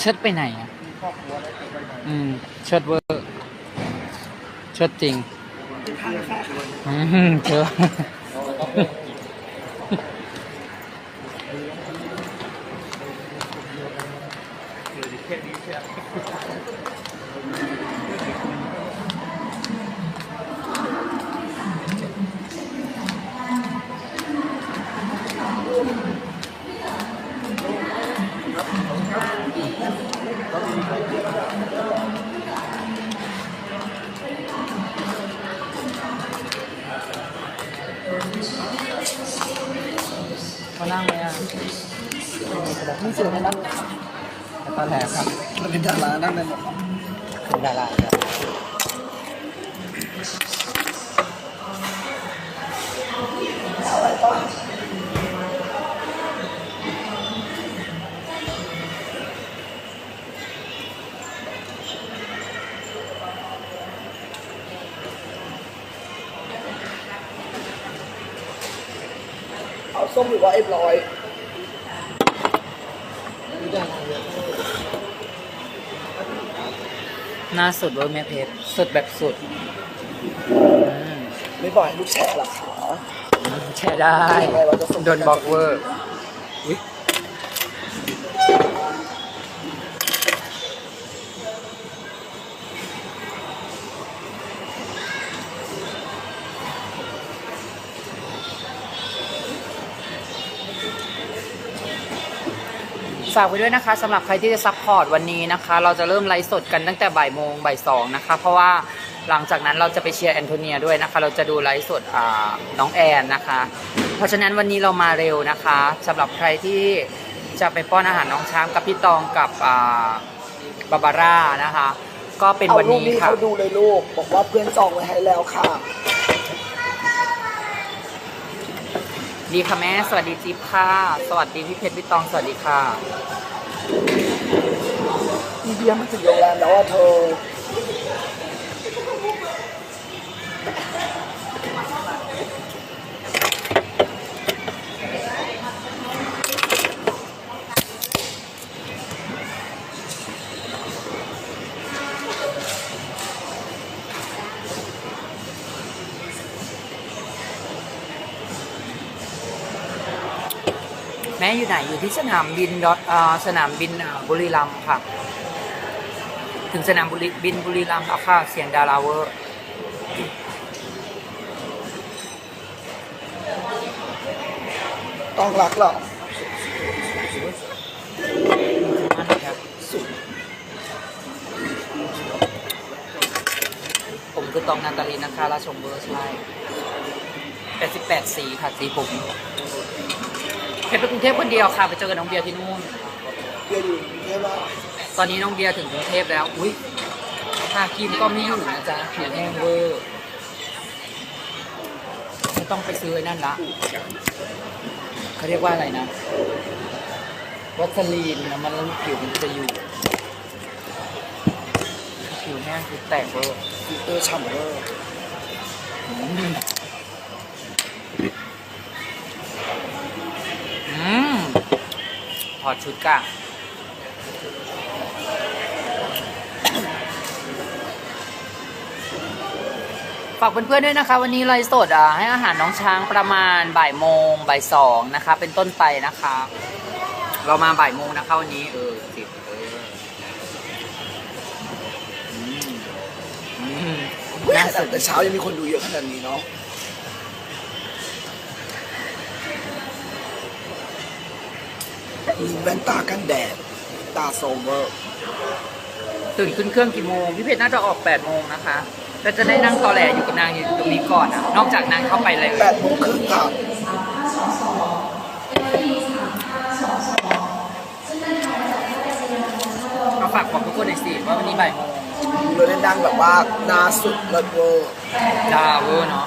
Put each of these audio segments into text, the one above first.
เชิดไปไหนอะอืมเชิดเวอร์เชิดจริงอืมเชิด เอาส้มหรือว่าไอ้ลอยหน้าสุดเวอร์แม่เพชรสุดแบบสุดอืมไม่ปล่อยให้ลูกแฉะหรอกขาแชร์ได้ โดนบล็อกเวอร์อุ๊ยากไว้ด้วยนะคะสำหรับใครที่จะซัพพอร์ตวันนี้นะคะ เราจะเริ่มไลฟ์สดกันตั้งแต่บ่ายโมงบ่ายสองนะคะ เพราะว่าหลังจากนั้นเราจะไปเชียร์แอนโทเนียด้วยนะคะ เราจะดูไลฟ์สดน้องแอนนะคะ เพราะฉะนั้นวันนี้เรามาเร็วนะคะสำหรับใครที่จะไปป้อนอาหารน้องช้างกับพี่ตองกับอ่าบาบาร่านะคะ ก็เป็นเอาวันรูปนี้นี้เขาดูเลยลูกบอกว่าเพื่อนจองไว้ให้แล้วค่ะ ดีค่ะแม่ สวัสดีจิ๊บค่ะ สวัสดีพี่เพชรพี่ตอง สวัสดีค่ะมีเบียร์มาถึงโรงแรมแล้วอะเธอ แม่อยู่ไหนอยู่ที่สนามบินดอทอ่าสนามบินอ่าบุรีรัมย์ค่ะ ถึงสนามบุรีบินบุรีรัมย์แล้วค่ะเสียงดาราเวอร์ต้องรักเหรอผมคือตองนาตาลีนะคะราชมเบอร์ใช่88 สีค่ะสีผม เพชรไปกรุงเทพคนเดียวค่ะ ไปเจอกับน้องเบียร์ที่นู่นเบียร์อยู่กรุงเทพว่าตอนนี้น้องเบียร์ถึงกรุงเทพแล้ว อุ้ยทาครีมก็ไม่อยู่นะจ๊ะผิวแห้งเวอร์ไม่ต้องไปซื้อไอ้นั่นละเขาเรียกว่าอะไรนะ วัสลีนนะมันแล้วผิวมันจะอยู่ ผิวแห้งคือแตกเวอร์ ฟิลเตอร์ฉ่ำเวอร์ อืม ถอดชุดกะฝากเพื่อนๆด้วยนะคะ วันนี้ไลฟ์สดอะให้อาหารน้องช้างประมาณบ่ายโมงบ่ายสองนะคะ เป็นต้นไปนะคะ เรามาบ่ายโมงนะคะวันนี้เออสิบเออน่าสนแต่เช้ายังมีคนดูเยอะขนาดนี้เนาะ มีแว่นตากันแดดตาโซเวอร์ตื่นขึ้นเครื่องกี่โมงพี่เพชรน่าจะออก8ปดโมงนะคะก็จะได้นั่งตอแหลอยู่กับนางอยู่ตรงนี้ก่อนอะนอกจากนางเข้าไปเลยแปดโมงครึ่งค่ะมาฝากบอกทุกคนหน่อยสิว่าวันนี้บ่ายโมงดูเลยดังแบบว่าหนาสุดเลิศเวอร์ดาเวอร์เนาะ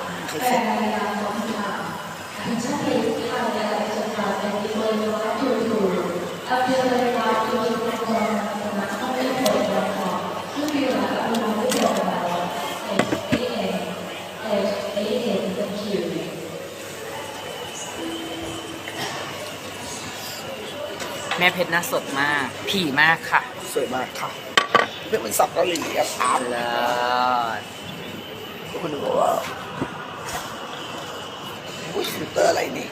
แม่เพชรน่าสดมาก ผีมากค่ะ สวยมากค่ะเพื่อนเป็นสับเกาหลีอะครับเลิศคุณดูว่าอุ้ยฟิลเตอร์อะไรนี่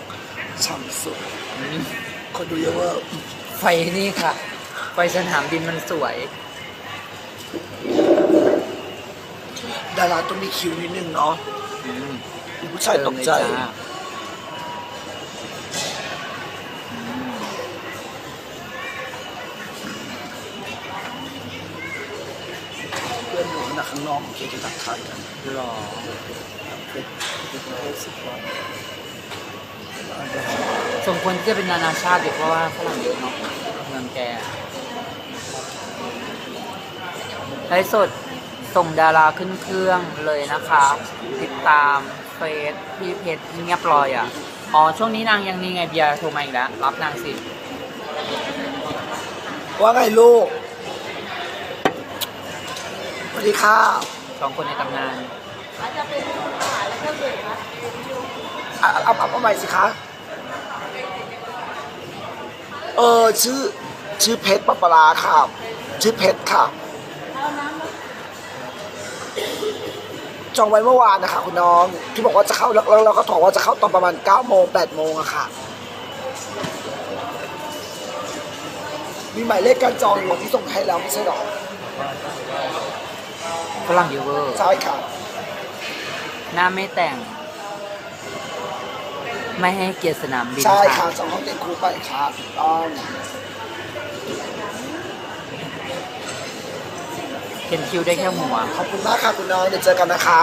ช่ำสุดอืมคนดูเยอะเวอร์ ไฟนี่ค่ะ ไฟสนามบินมันสวย ดาราต้องมีคิวนิดนึงเนาะอืมผู้ชายตกใจ เติมเลยาอืมเพื่อนหนูนะข้างนอกเมื่อกี้ที่ทักทายกันหล่อ เป็นเป็นประเทศสิบวัน สมควรที่จะเป็นนานาชาติอยู่เพราะว่าฝรั่งเยอะเนาะเมืองแกไลฟ์สดส่งดาราขึ้นเครื่องเลยนะคะ ติดตามเฟซพี่เพชรเงียบลอยอะ อ๋อ ช่วงนี้นางยังนี่ไงเบียร์โทรมาอีกแล้ว รับนางสิ ว่าไงลูก สวัสดีค่ะสองคนในตำนานอะเอาเอาเอาใหม่สิคะ เออชื่อชื่อเพชรปะปะลาค่ะชื่อเพชรค่ะจองไว้เมื่อวานนะคะคุณน้องที่บอกว่าจะเข้าแล้วแล้วเราก็ถอกว่าจะเข้าตอนประมาณ9โมง8โมงอะค่ะ มีหมายเลขการจองอยู่ที่ส่งให้แล้วไม่ใช่หรอฝรั่งเยอะเวอร์ใช่ค่ะ หน้าไม่แต่ง ไม่ให้เกียรติสนามบินใช่ค่ะค่ะสองห้องเต็มครูไปค่ะถูกต้องเขียนคิวได้แค่หัวขอบคุณมากค่ะคุณน้องเดี๋ยวเจอกันนะคะ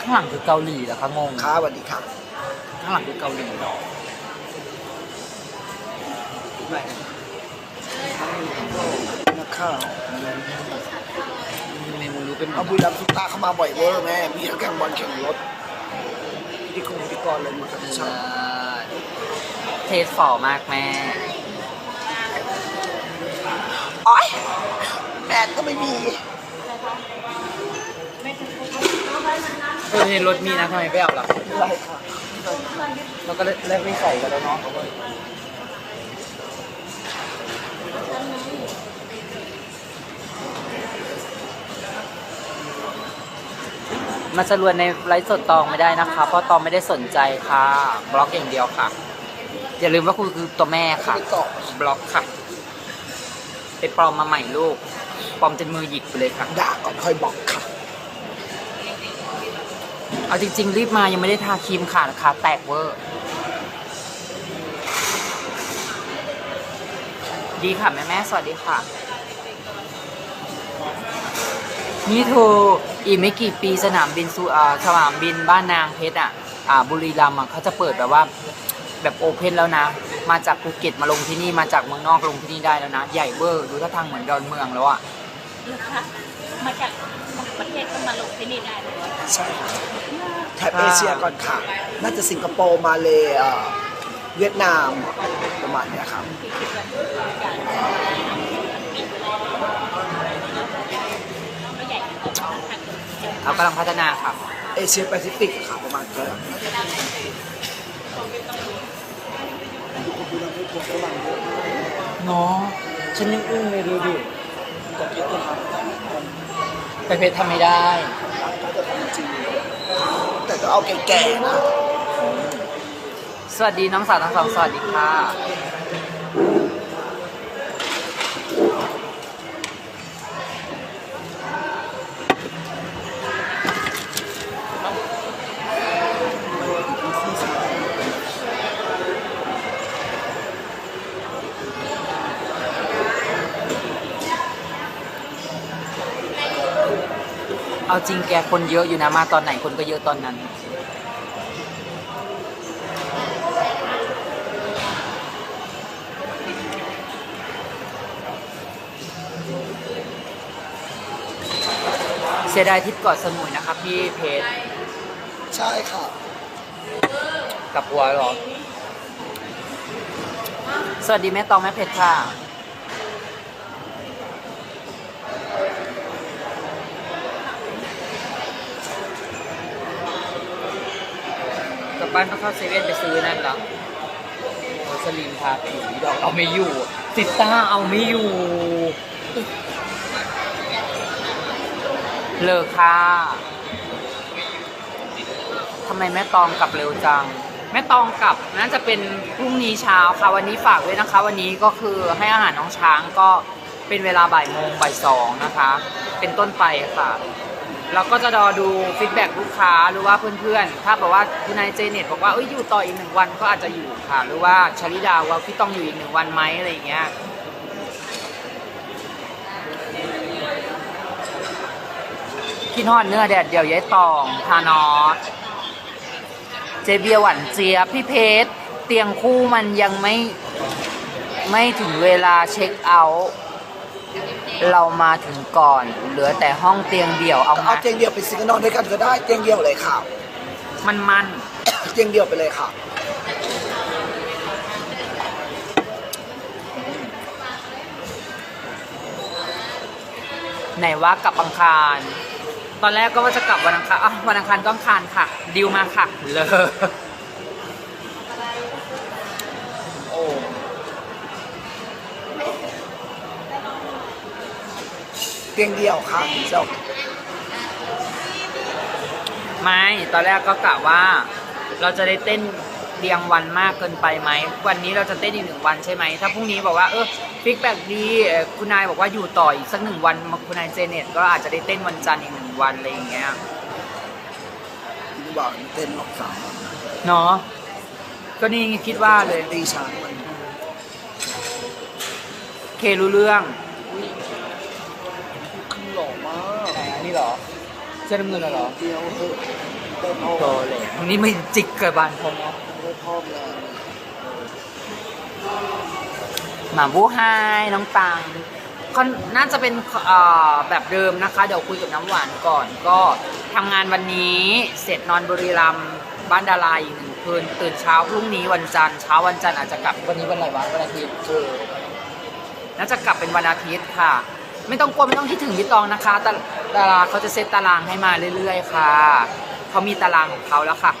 ข้างหลังคือเกาหลีเหรอคะงงค่ะสวัสดีค่ะข้างหลังคือเกาหลีเหรอนักข่าวเมมูรู้เป็นหมเอาดบุรีรัมย์ซุปตาเข้ามาบ่อยเวอร์แม่มีทั้งแข่งบอลแข่งรถพิธีกรพิธีกรเลยหมดทั้งช่อง เทสฟอร์มากแม่โอ๊ยแมนก็ไม่มีเออในรถมีนะทำไมไม่เอาล่ะอะไรค่ะเราก็เลิกไม่ใส่กันแล้วเนาะมาสรวนในไลฟ์สดตองไม่ได้นะคะ เพราะตองไม่ได้สนใจค่ะ บล็อกอย่างเดียวค่ะ อย่าลืมว่าคุณคือตัวแม่ค่ะไม่ตอบบล็อกค่ะ ไปปลอมมาใหม่ลูก ปลอมจนมือหยิกไปเลยค่ะ ด่าก่อนค่อยบอกค่ะ เอาจริง ๆ รีบมายังไม่ได้ทาครีมค่ะขาแตกเวอร์ ดีค่ะ แม่แม่ๆสวัสดีค่ะ นี่เธออีกไม่กี่ปีสนามบินสุอ่าสนามบินบ้านนางเพชรอะอ่าบุรีรัมย์อะเขาจะเปิดแบบว่า แบบโอเพนแล้วนะ มาจากภูเก็ตมาลงที่นี่มาจากเมืองนอกลงที่นี่ได้แล้วนะ ใหญ่เวอร์ดูท่าทางเหมือนดอนเมืองแล้วอะนะคะมาจากประเทศก็มาลงที่นี่ได้เลยใช่ค่ะแถบเอเชียก่อนค่ะ น่าจะสิงคโปร์มาเลเอ่อเวียดนามประมาณเนี้ยครับที่คิดว่าการไม่ใหญ่ทางเขากำลังพัฒนาค่ะเอเชียแปซิฟิกค่ะประมาณนี้ ดูแล้วพวกพวกฝรั่งเยอะเนาะฉันยังอึ้งเลยดูดิก็คิดว่าทำไปเพชรทำไม่ได้ก็จะทำจริงแต่ก็เอาแก่ๆนะ สวัสดีน้องสาวทั้งสองสวัสดีค่ะ เอาจริงแกคนเยอะอยู่นะมาตอนไหนคนก็เยอะตอนนั้น เสียดายทริปเกาะสมุยนะครับพี่เพชรใช่ค่ะ กับหัวเหรอ สวัสดีแม่ตองแม่เพชรค่ะ บบ้านก็เข้าเซเว่นไปซื้อนั่นหรอโรสลินพาไปอดอกเอาไม่อยู่สิต้าเอาไม่อยู่ เลอค่ะทำไมแม่ตองกลับเร็วจัง แม่ตองกลับน่าจะเป็นพรุ่งนี้เช้าค่ะวันนี้ฝากไว้นะคะ วันนี้ก็คือให้อาหารน้องช้างก็เป็นเวลาบ่ายโมงบ่ายสองนะคะ เป็นต้นไปค่ะ เราก็จะรอดูฟีดแบ็กลูกค้าหรือว่าเพื่อนๆ ถ้าบอกว่าคุณนายเจเน็ตบอกว่าเอ้ยอยู่ต่ออีกหนึ่งวันก็อาจจะอยู่ค่ะ หรือว่าชลิดาว่าพี่ต้องอยู่อีกหนึ่งวันไหมอะไรอย่างเงี้ยคิดฮอดเนื้อแดดเดียวยายตองทานอสเจเบียหวันเจียบพี่เพชรเตียงคู่มันยังไม่ไม่ถึงเวลาเช็คเอาท์ เรามาถึงก่อน เหลือแต่ห้องเตียงเดี่ยวเอาเอามาเตียงเดียวไปซิงกันนอนด้วยกันก็ได้เตียงเดียวเลยค่ะ มันมันเตียงเดียวไปเลยค่ะ ไหนว่ากลับอังคาร ตอนแรกก็ว่าจะกลับวันอังคารอะวันอังคารก็อังคารค่ะดิวมาค่ะเลย เตียงเดียวค่ะจบไม่ตอนแรกก็กะว่า เราจะได้เต้นเรียงวันมากเกินไปไหม วันนี้เราจะเต้นอีกหนึ่งวันใช่ไหม ถ้าพรุ่งนี้บอกว่าเออฟิกแบกดีเอ่อคุณนายบอกว่าอยู่ต่ออีกสักหนึ่งวันคุณนายเจเน็ตก็อาจจะได้เต้นวันจันทร์อีกหนึ่งวันอะไรอย่างเงี้ยดีกว่าเต้นหรอกสามเนาะก็นี่คิดว่าเลยตีช้างมันเครู้เรื่อง ขึ้นหล่อมาก อันนี้เหรอ เสื้อน้ำเงินเหรอเดียวเถอะเต้นเอโตเลยวันนี้ไม่จิกกิดบานผมเนาะได้พร้อมแล้วหมาบูไฮน้องตังก็น่าจะเป็นแบบเดิมนะคะ เดี๋ยวคุยกับน้ำหวานก่อน ก็ทำงานวันนี้เสร็จนอนบุรีรัมย์บ้านดาราอีกหนึ่งคืนตื่นเช้าพรุ่งนี้วันจันทร์เช้าวันจันทร์อาจจะกลับวันนี้วันอะไรวะวันอาทิตย์น่าจะกลับเป็นวันอาทิตย์ค่ะ ไม่ต้องกลัวไม่ต้องคิดถึงพี่ตองนะคะตาดาราเขาจะเซตตารางให้มาเรื่อยๆ ค่ะเขามีตารางของเขาแล้วค่ะ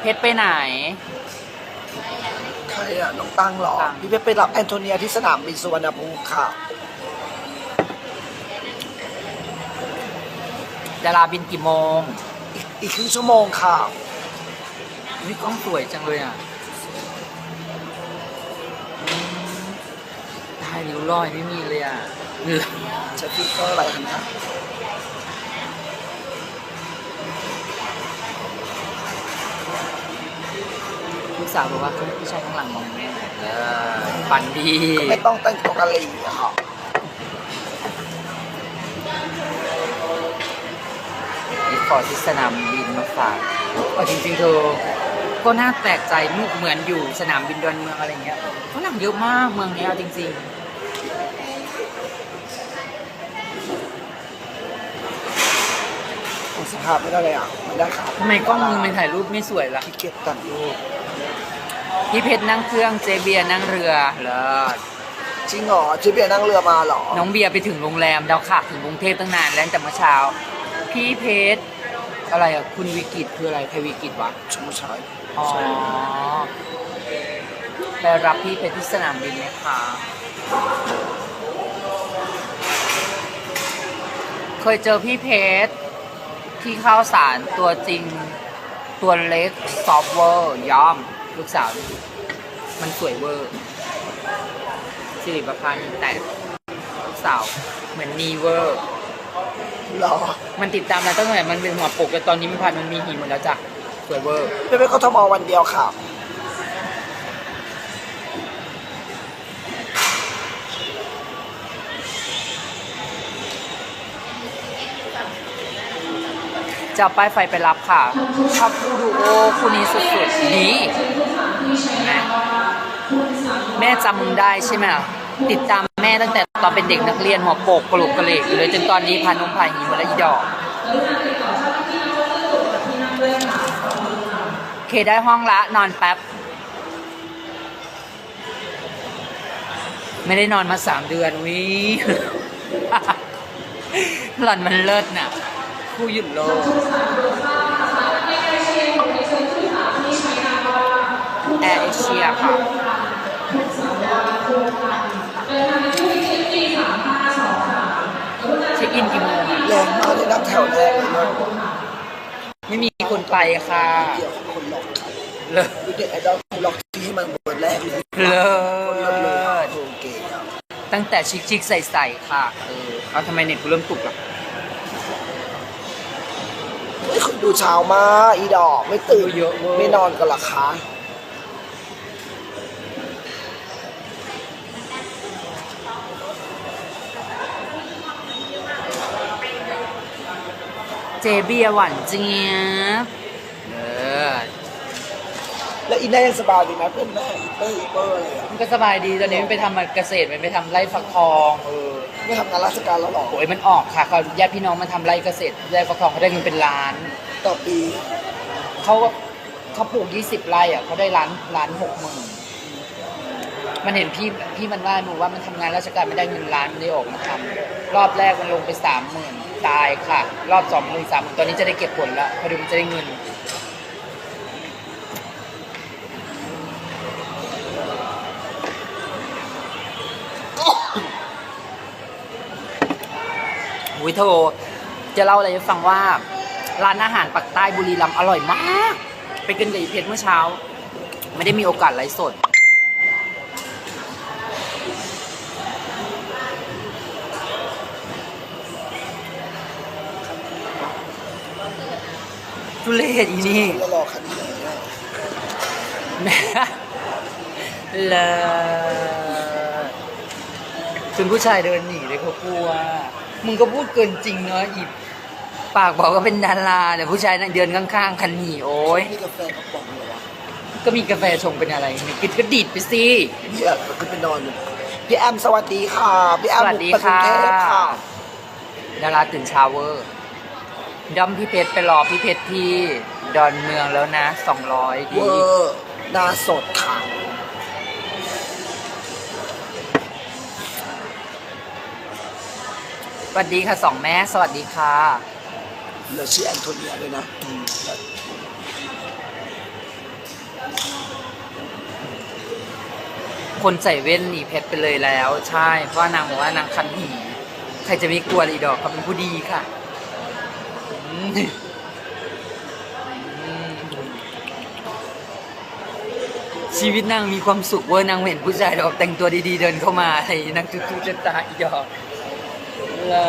เพชรไปไหน ใครอะน้องตังเหรอ ตังพี่เพชรไปรับแอนโทเนียที่สนามบินสุวรรณภูมิค่ะ ดาราบินกี่โมงอีกอีกครึ่งชั่วโมงค่ะ นี่กล้องสวยจังเลยอะ ริ้วรอยไม่มีเลยอะเหลือใช้ฟิลเตอร์อะไรนะลูกสาวบอกว่าพี่ชายข้างหลังมองแม่เออฝันดีไม่ต้องแต่งตัวกะหรี่อะค่ะอีกขอที่สนามบินมาฝากก็จริงๆเธอก็น่าแปลกใจมุกเหมือนอยู่สนามบินดอนเมืองอะไรเงี้ยฝรั่งเยอะมากเมืองนี้เอาจริง สภาพไม่ได้เลยอะ มันได้ค่ะๆทำไมกล้องมือมันถ่ายรูปไม่สวยล่ะพี่เกียรตัดรูปพี่เพชรนั่งเครื่องเจเบียร์นั่งเรือเลิศจริงเหรอเจเบียร์นั่งเรือมาเหรอ น้องเบียร์ไปถึงโรงแรมแล้วค่ะถึงกรุงเทพตั้งนานแล้วตั้งแต่เมื่อเช้า พี่เพชรอะไรอะคุณวิกิตคืออะไรใครวิกิตวะชมชายอ๋อไปรับพี่เพชรที่สนามบินไหมคะเคยเจอพี่เพชร ที่เข้าสารตัวจริงตัวเล็กซอฟต์เวอร์ย่อม ลูกสาวนี่มันสวยเวอร์สิริประพันธ์แต่ลูกสาว เหมือนนีเวอร์เหรอ มันติดตามเราตั้งแต่มันเป็นหัวปกแต่ตอนนี้มันผ่านมันมีหีหมดแล้วจ้ะสวยเวอร์พี่เพชรเขาทำเอาวันเดียวค่ะ จะป้ายไฟไปรับค่ะชอบคู่ดูโอคู่นี้สุดๆดีแม่แม่จำมึงได้ใช่ไหมล่ะติดตามแม่ตั้งแต่ตอนเป็นเด็กนักเรียนหัวโปกกระหลกกระเหลกอยู่เลยจนตอนนี้พานมพาหีมดแล้วอีดอกเคได้ห้องละนอนแป๊บ ไม่ได้นอนมาสามเดือนวิหล่อนมันเลิศน่ะ ผู้ยืนโลแอร์เอเชียค่ะเช็คอินกี่โมงแงมากเลยนับแถวแรกไม่มีคนไปค่ะเกี่ยวคนหลอกเลอไอดอลหอกที่มันบนแรกเลยเลอตั้งแต่ชิคๆใส่ๆค่ะ เออเอาทำไมเน็ตกูเริ่มตุกล่ะ คนดูเช้ามากอีดอกไม่ตื่นเยอะเวอร์ไม่นอนกันเหรอคะเจเบียร์หวานเจี๊ยบเออแล้วอีแน่ยังสบายดีไหมเพื่อนแม่อีเปอร์อีเปอร์อะไรอะมันก็สบายดีตอนนี้มันไปทำเกษตรมันไปทำไร่ฟักทองเออ ไม่ทำงานราชการแล้วหรอโอ้ยมันออกค่ะเขาญาติพี่น้องมาทำไร่เกษตรไร่ฟักทองเขาได้เงินเป็นล้าน ต่อปีเขาเขาปลูกยี่สิบไร่อะเขาได้ล้านล้านหกหมื่นมันเห็นพี่พี่มันว่ามันว่ามันทำงานราชการไม่ได้เงินล้านมันได้ออกมาทำรอบแรกมันลงไปสามหมื่นตายค่ะ รอบสองหมื่นสามหมื่นตอนนี้จะได้เก็บผลแล้วพอดีมันจะได้เงิน หุยโทจะเล่าอะไรให้ฟังว่า ร้านอาหารปักใต้บุรีรัมย์อร่อยมาก ไปกินกับอีเพชรเมื่อเช้า ไม่ได้มีโอกาสไลฟ์สด ทุเรศอีนี่แล้วรอคันนี้แม่เลิศจนผู้ชายเดินหนีเลยเขากลัว มึงก็พูดเกินจริงเนาะอีปากบอกว่าเป็นดาราแต่ผู้ชายนั่งเดินข้างๆคันหนีโอ้ย นี่กาแฟกระป๋องเหรอวะก็มีกาแฟชงเป็นอะไรไม่กินก็ดีดไปสิเนี่ยมันขึ้นไปนอนอยู่พี่แอมสวัสดีค่ะ พี่แอมสวัสดีบุกไปกรุค่ะงเทพค่ะดาราตื่นเช้าเวอร์ย่อมพี่เพชรไปรอพี่เพชรที่ดอนเมืองแล้วนะสองร้อยเวดีอร์หน้าสดค่ะ สวัสดีค่ะสองแม่ สวัสดีค่ะเหลือชื่อแอนโทเนียด้วยนะคนใส่เว่นหนีเพชรไปเลยแล้ว ใช่ เพราะว่านางบอกว่านางคันหีใครจะไม่กลัวเลยดอกเขาเป็นผู้ดีค่ะอืมอืมชีวิตนางมีความสุขเว้ยนางเห็นผู้ชายดอกแต่งตัวดีๆเดินเข้ามาไอ้นางจุ๊ๆจะตาอีดอก ลา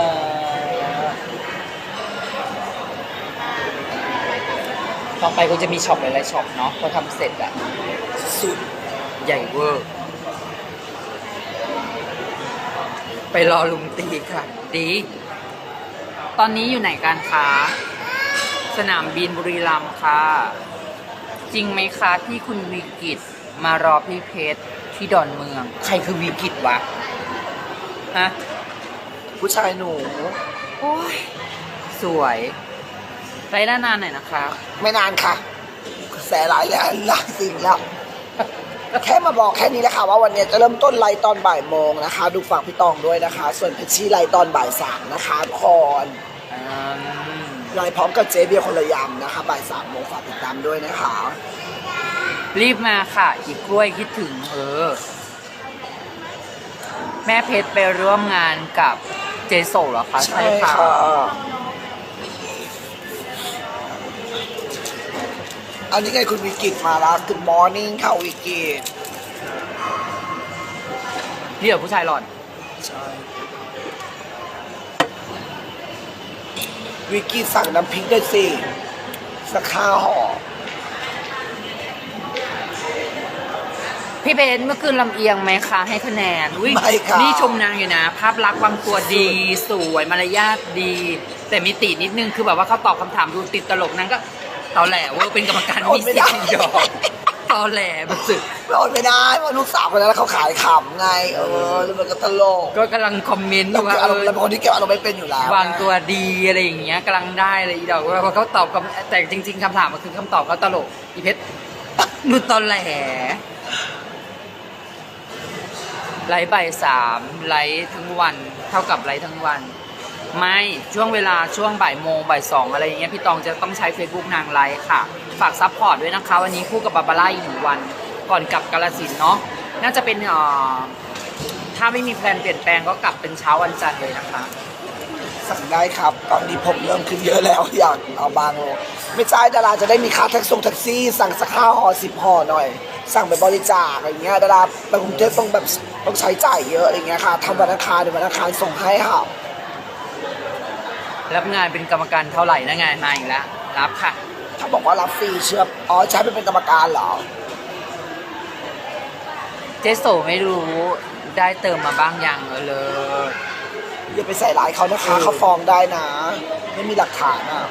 ต่อไปก็จะมีช็อปหลายๆช็อปเนาะพอทำเสร็จอะสุดใหญ่เวอร์ ไปรอลุงตีค่ะ ดี ตอนนี้อยู่ไหนกันคะ สนามบินบุรีรัมย์ค่ะ จริงไหมคะที่คุณวิกิตมารอพี่เพชรที่ดอนเมือง ใครคือวิกิตวะ ฮะ ผู้ชายหนู โอ้ยสวยไรด้านนานหน่อยนะคะไม่นานค่ะกระแสหลายแล้วหลายสิ่งแล้ว แค่มาบอกแค่นี้นะคะว่าวันนี้จะเริ่มต้นไลฟ์ตอนบ่ายโมงนะคะ ดูฝั่งพี่ตองด้วยนะคะ ส่วนเพชรชี่ไลฟ์ตอนบ่ายสามนะคะทุกคนอืมไลฟ์พร้อมกับเจเบียร์คนละยำนะคะบ่ายสามโมงฝากติดตามด้วยนะคะ รีบมาค่ะ อีกกล้วยคิดถึงเออแม่เพชรไปร่วมงานกับ เจโซเหรอคะใช่ค่ะ อันนี้ไงคุณวิกิตมาแล้ว Good morning ค่ะวิกิตนี่เหรอผู้ชายหล่อน ใช่ วิกิตสั่งน้ำพริกด้วยสิสักข้าวห่อ พี่เพชรเมื่อคืนลำเอียงไหมคะให้คะแนนอุ้ยไม่ค่ะ นี่ชมนางอยู่นะ ภาพลักษณ์วางตัวดี สวยมารยาทดี แต่มีตินิดนึงคือแบบว่าเขาตอบคำถามดูติดตลกนางก็ตอแหลเว่าเป็นกรรมการมีเสียงยอมตอแหลแบบสุด ไม่อดไม่ได้เพราะลูกสาวคนนั้นเขาขายขำไง เออแล้วมันก็ตลกก็กำลังคอมเมนต์อเรายู่ว่าอารเอมณ์อเราเป็นคนที่เก็บอารมณ์ไม่เป็นอยู่แล้ววางตัวดีอะไรอย่างเงี้ยกำลังได้เลยอีดอกว่าเขาตอบคำแต่จริง ๆคำถามมันคือคำตอบเขาตลกอีเพชรนุตอนแหล ไลฟ์บ่ายสามไลฟ์ทั้งวัน เท่ากับไลฟ์ทั้งวัน ไม่ช่วงเวลาช่วงบ่ายโมงบ่ายสองอะไรอย่างเงี้ยพี่ตองจะต้องใช้ Facebook นางไลฟ์ค่ะ ฝากซัพพอร์ตด้วยนะคะ วันนี้คู่กับบาบาร่าอีกหนึ่งวัน ก่อนกลับกาลสินเนาะน่าจะเป็นอ่อถ้าไม่มีแพลนเปลี่ยนแปลงก็กลับเป็นเช้าวันจันทร์เลยนะคะ สั่งได้ครับ ตอนนี้ผมเริ่มขึ้นเยอะแล้วอยากเอาบางลงไม่ใช่ดาราจะได้มีค่าแท็กซี่แท็กซี่ สั่งสักห้าห่อสิบห่อหน่อย สั่งไปบริจาคอะไรเงี้ยดาราไปกรุงเทพต้องแบบต้องใช้จ่ายเยอะอะไรเงี้ยค่ะทำวันอังคารเดี๋ยววันอังคารส่งให้ค่ะ รับงานเป็นกรรมการเท่าไหร่นะงานมาอีกแล้วรับค่ะ ถ้าบอกว่ารับฟรีเชื่ออ๋อใช้ไปเป็นกรรมการเหรอ เจโสไม่รู้ได้เติมมาบ้างยังเออเลย อย่าไปใส่ร้ายเขานะคะเขาฟ้องได้นะ ไม่มีหลักฐานอะ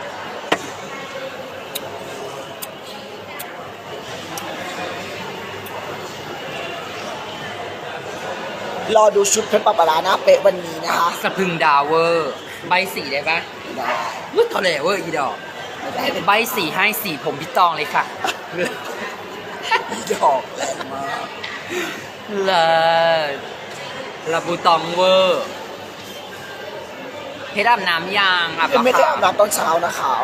รอดูชุดเพชรปะปะลาหน้าเป๊ะวันนี้นะคะสะพรึงดาวเวอร์ ใบสีได้ปะได้วุ้ยทะเลเวอร์อีดอกไม่ได้เป็นใบสีให้สีผมพี่ตองเลยค่ะดอกแรงมากเลิศลาบูตองเวอร์เพชรอาบน้ำยางอาบยังไม่ได้ปะอาบคะน้ำตอนเช้านะขาว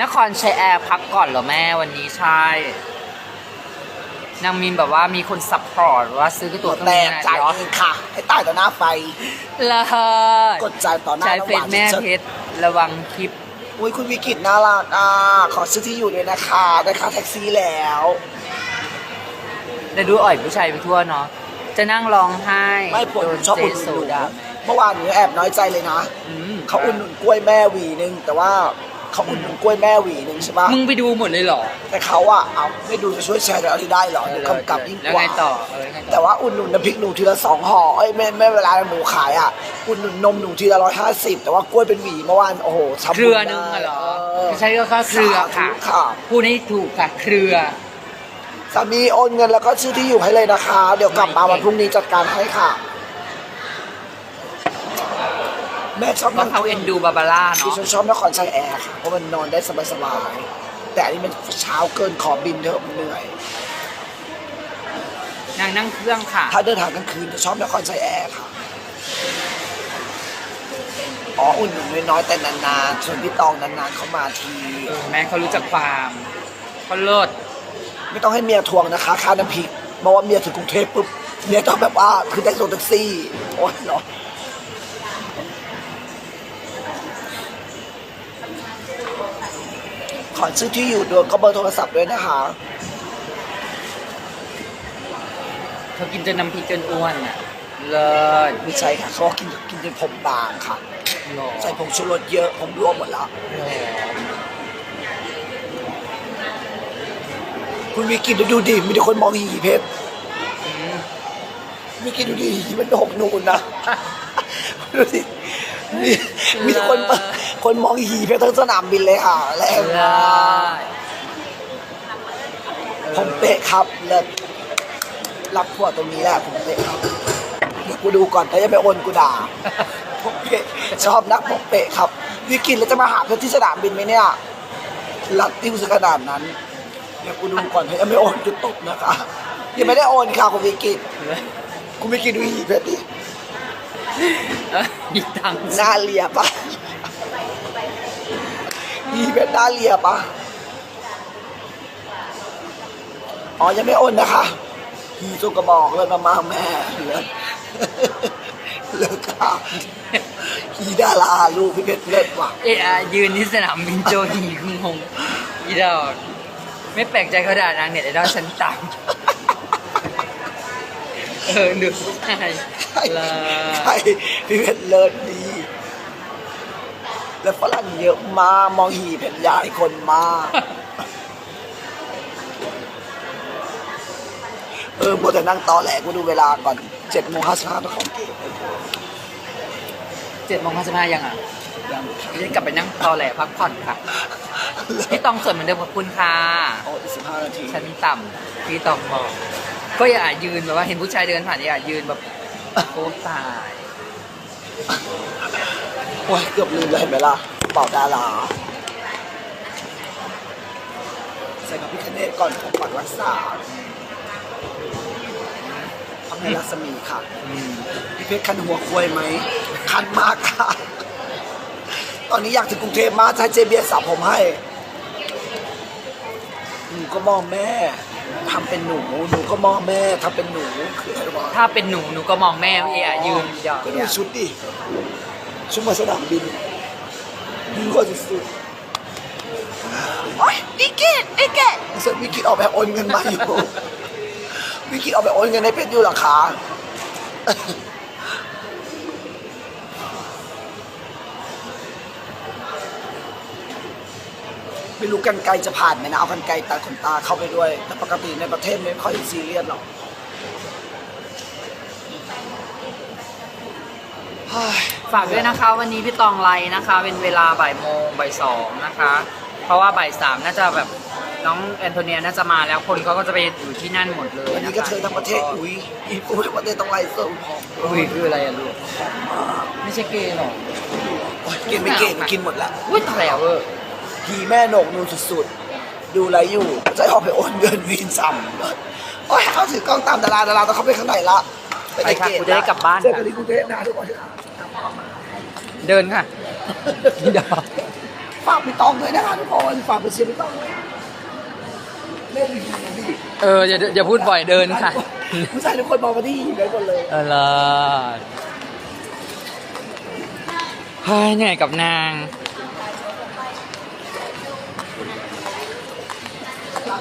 นครชัยแอร์พักก่อนเหรอแม่วันนี้ใช่ นางมินแบบว่ามีคนซัพพอร์ตว่าซื้อตัวเครื่องแต่บินจ่ายเหรอเองค่ะ ให้ตายต่อหน้าไฟ เลิศกดจ่ายต่อหน้าใช้น้ำเฟหซวานแม่ชัดเพชรระวังคลิปๆอุ้ยคุณวิกิตน่ารักอะขอซื้อที่อยู่ด้วยนะคะได้ค่าแท็กซี่แล้วแต่ดูอ่อยผู้ชายไปทั่วเนาะจะนั่งร้องไห้ไม่ผลโดนชอบเจอุ่นหโซนุนดาเมื่อวานนี้แอบน้อยใจเลยนะ อืมเขาอุ่นหนุนกล้วยแม่หวีนึง แต่ว่า เขาอุ่นหนุนกล้วยแม่หวีนึงใช่ปะมึงไปดูหมดเลยเหรอ แต่เขาอะเอาไม่ดูจะช่วยแชร์แต่เอาที่ได้เหรอเดี๋ยวกำกับยิ่งแล้วกว่าไงต่อเออไงต่อแต่ว่าอุ่นหนุนน้ำพริกหนูทีละสองห่อเอ้ยไม่ไม่เวลาหนูขายอะอุ่นหนุนนมหนูทีละร้อยห้าสิบแต่ว่ากล้วยเป็นหวีเมื่อวานโอ้โหทำเคบุญรือนึงอะเหรอได้ใช่ก็เครือค่ะสาธุค่ะ พูดให้ถูกค่ะเครือ สามีโอนเงินแล้วก็ชื่อที่อยู่ให้เลยนะคะ เดี๋ยวกลับมาวันพรุ่งนี้จัดการให้ค่ะ แม่ชอบก็นั่งเขาเอ็นดูบาบาร่าดิเนาะ ฉันชอบนครชัยแอร์ค่ะเพราะมันนอนได้สบายๆแต่อันนี้มันเช้าเกินขอบินเถอะมันเหนื่อย นางนั่งเครื่องค่ะ ถ้าเดินทางกลางคืนจะชอบนครชัยแอร์ค่ะ อ๋ออุ่นหนุนน้อยๆแต่นานๆ ส่วนพี่ตองนานๆเขามาทีเออแม่เขารู้จักความเขาเลิศไม่ต้องให้เมียทวงนะคะค่าน้ำพริกเพราะว่าเมียถึงกรุงเทพปุ๊บ เมียต้องแบบว่าคือได้ส่งแท็กซี่ โอ้ยเนาะข อชื่อที่อยู่ด้วยก็เบอร์โทรศัพท์ด้วยนะคะเขากินจนน้ำพริกจนอ้วนอะ เลิศไม่ใช่ค่ะเขากินกินจนผมบางค่ะ หล่อใส่ผงชูรสเยอะผมร่วงหมดแล้ว หล่อคุณวิกิตดูดิมีแต่คนมองหีเพชรอืม วิกิตดูดิหีมันหกนูนนะ ดูสิ มีมีแต่คนคนมองหีเพชรทั้งสนามบินเลยค่ะแรงเลิมากศผมเตะครับเลิศรับพวกตรงนี้แหละผมเตะครับเดี๋ยวกูดูก่อนถ้าจะไปโอนกูด่าผมเตะชอบนักผมเตะครับ วิกิตแล้วจะมาหาเพชรที่สนามบินไหมเนี่ยรัดติ้วซะขนาดนั้นเดี๋ยวกูดูก่อนถ้าจะไม่โอนจุดตบนะคะยังไม่ได้โอนค่ะคุณวิกิตคุณวิกิตดูหีเพชรดิเออมีตังค์หน้าเลียปะหีเพชรหน้าเลียปะอ๋อยังไม่โอนนะคะหีจุกกระบอกเลยมามาแม่เลิศเลิศค่ะหีดาราลูกพี่เพชรเลิศว่ะเอะอะยืนที่สนามบินโจฮีคุงงงอีดอกไม่แปลกใจเขาด่านางเน็ตไอดอลชั้นต่ำ เออดูใช่เลิใช่ศพี่เพชรเลิศดี แล้วฝรั่งเยอะมากมองหีเพชรใหญ่คนมากเออมัวแต่นั่งตอแหลกูดูเวลาก่อนเจ็ดโมงห้าสิบห้าต้องของเก็บเจ็ดโมงห้าสิบห้ายังอะยังเดี๋ยวกลับไปนั่งตอแหลพักผ่อนค่ะพี่ตองสวยเหมือนเดิมขอบคุณค่ะโอ้อีกสิบห้านาทีชั้นต่ำพี่ตองบอก ก็อย่ายืนแบบว่าเห็นผู้ชายเดินผ่านอย่ายืนแบบโอ้ตายโอ้ยเกือบลืมเลยเห็นไหมล่ะเป่าดาราใส่กับพิคเนตก่อนผมก่อนรักษาทำให้รัศมีค่ะอืมพี่เพชรคันหัวควยไหม คันมากค่ะ ตอนนี้อยากถึงกรุงเทพมากจะให้เจเบียร์สับผมให้หนูก็มองแม่ ทำเป็นหนูหนูก็มองแม่ทำเป็นหนูคืออะไรวะถ้าเป็นหนูหนูก็มองแม่เอะยืนหยอกก็ดูชุดดิชุดมาสนามบินดีกว่าสุดๆโอ้ยวิกกี้วิกกี้เสร็จวิกกี้ออกไปโอนเงินมาอยู่วิกกี้ออกไปโอนเงินในเพชรอยู่เหรอคะ ไม่รู้กันไกลจะผ่านไหมนะเอากันไกลตัดขนตาเข้าไปด้วยแต่ปกติในประเทศไม่ค่อยซีเรียสหรอกเฮ้ยฝากด้วยนะคะ วันนี้พี่ตองไลน์นะคะ เป็นเวลาบ่ายโมงบ่ายสองนะคะ เพราะว่าบ่ายสามน่าจะแบบน้องแอนโทเนียน่าจะมาแล้วคนเขาก็จะไปอยู่ที่นั่นหมดเลยวันนะนี้คะก็เธอทั้งประเทศอุ้ยอีปูทั้งประเทศต้องไล่เสิร์ฟของอุ้ยคืออะไรอะลูกไม่ใช่เกย์หรอกโอ๊ยกินไม่เก่งกินหมดละอุ้ยตายแล้วเวอ ร์ทีแม่หนกนูนสุดๆ ดูไรอยู่ใช้ออกไปโอนเงินวีนซ้ำโอ้ยเขาถือกล้องตามดาราดาราต้องเข้าไปข้างในละไปค่ะกูจะได้กลับบ้านเจอกัค่ะนที่กรุงเทพนะทุกคนเดินค่ะเดี๋ยวฝากพี่ตองด้วยนะคะทุกคนฝากไปเชียร์พี่ตองด้วยเล่นดีๆดีเอออย่าอย่าพูดบ่อยเดินค่ะผู้ชายทุกคนมองมาที่ยิ้มกันหมดเลยเออเลิศเฮ้ยเหนื่อยกับนาง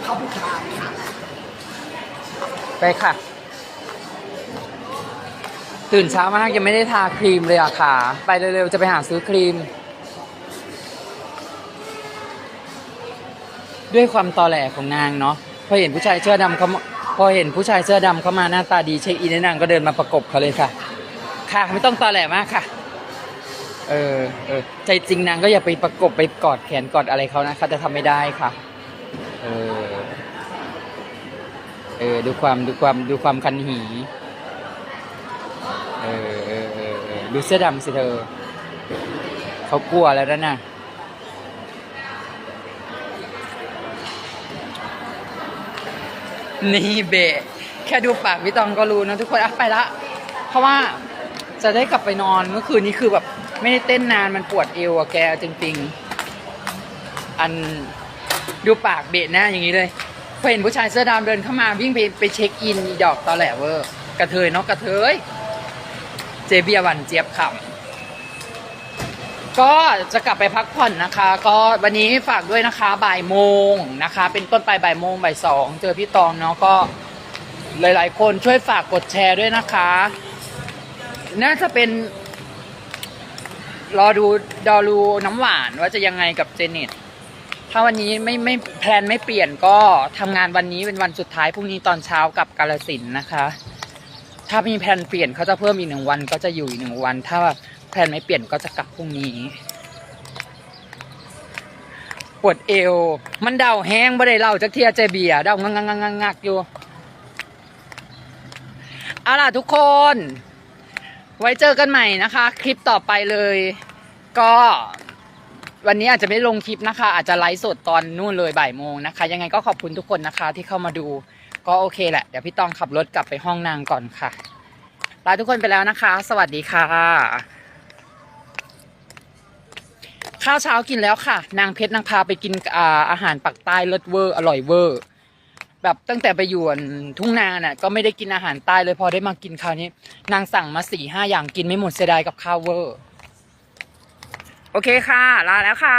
เข้าผู้ชายค่ะ ไปค่ะ ตื่นเช้ามากยังไม่ได้ทาครีมเลยอะค่ะ ไปเร็วๆ จะไปหาซื้อครีม ด้วยความตอแหลของนางเนาะพอเห็นผู้ชายเสื้อดำเขาพอเห็นผู้ชายเสื้อดำเขามาหน้าตาดีเช็คอินแล้วนางก็เดินมาประกบเขาเลยค่ะ ค่ะไม่ต้องตอแหลมากค่ะเออเออใจจริงนางก็อย่าไปประกบไปกอดแขนกอดอะไรเขานะคะจะทำไม่ได้ค่ะ เออ เออดูความดูความดูความคันหีเออเออเออเออดูเสื้อดำสิเธอ เขากลัวแล้วนะน่ะนี่เบะแค่ดูปากพี่ตองก็รู้นะทุกคนอะไปละ เพราะว่าจะได้กลับไปนอนเมื่อคืนนี้คือแบบ ไม่ได้เต้นนานมันปวดเอวอะแกจริงๆ อันดูปากเบะหน้าอย่างนี้เลย พอเห็นผู้ชายเสื้อดำเดินเข้ามาวิ่งไปไปเช็คอินดอกตอแหลเวอร์กระเทยเนาะกระเทย เจเบียวันเจี๊ยบขำก็จะกลับไปพักผ่อนนะคะ ก็วันนี้ฝากด้วยนะคะบ่ายโมงนะคะ เป็นต้นไปบ่ายโมงบ่ายสองเจอพี่ตองเนาะก็หลาย ๆ คนช่วยฝากกดแชร์ด้วยนะคะ น่าจะเป็น รอดูดอรูน้ำหวานว่าจะยังไงกับเจเน็ต ถ้าวันนี้ไม่ไม่แพลนไม่เปลี่ยนก็ทำงานวันนี้เป็นวันสุดท้ายพรุ่งนี้ตอนเช้ากับกาลสินนะคะ ถ้ามีแพลนเปลี่ยนเขาจะเพิ่มอีกหนึ่งวันก็จะอยู่อีกหนึ่งวัน ถ้าแพลนไม่เปลี่ยนก็จะกลับพรุ่งนี้ปวดเอว มันเดาแห้งบ่ได้เล่าจากเทียเจเบียเดางักงักงักงักงักอยู่เอาล่ะทุกคน ไว้เจอกันใหม่นะคะ คลิปต่อไปเลย ก็ วันนี้อาจจะไม่ลงคลิปนะคะ อาจจะไลฟ์สดตอนนู่นเลยบ่ายโมงนะคะ ยังไงก็ขอบคุณทุกคนนะคะ ที่เข้ามาดูก็โอเคแหละ เดี๋ยวพี่ต้องขับรถกลับไปห้องนางก่อนค่ะลาทุกคนไปแล้วนะคะ สวัสดีค่ะ ข้าวเช้ากินแล้วค่ะ นางเพชรนางพาไปกินอาอาหารปักใต้เลิศเวอร์อร่อยเวอร์แบบตั้งแต่ไปอยู่ทุ่งนาน่ะก็ไม่ได้กินอาหารใต้เลยพอได้มากินคราวนี้ นางสั่งมาสี่ห้าอย่างกินไม่หมดเสียดายกับข้าวเวอร์ โอเคค่ะ ลาแล้วค่ะ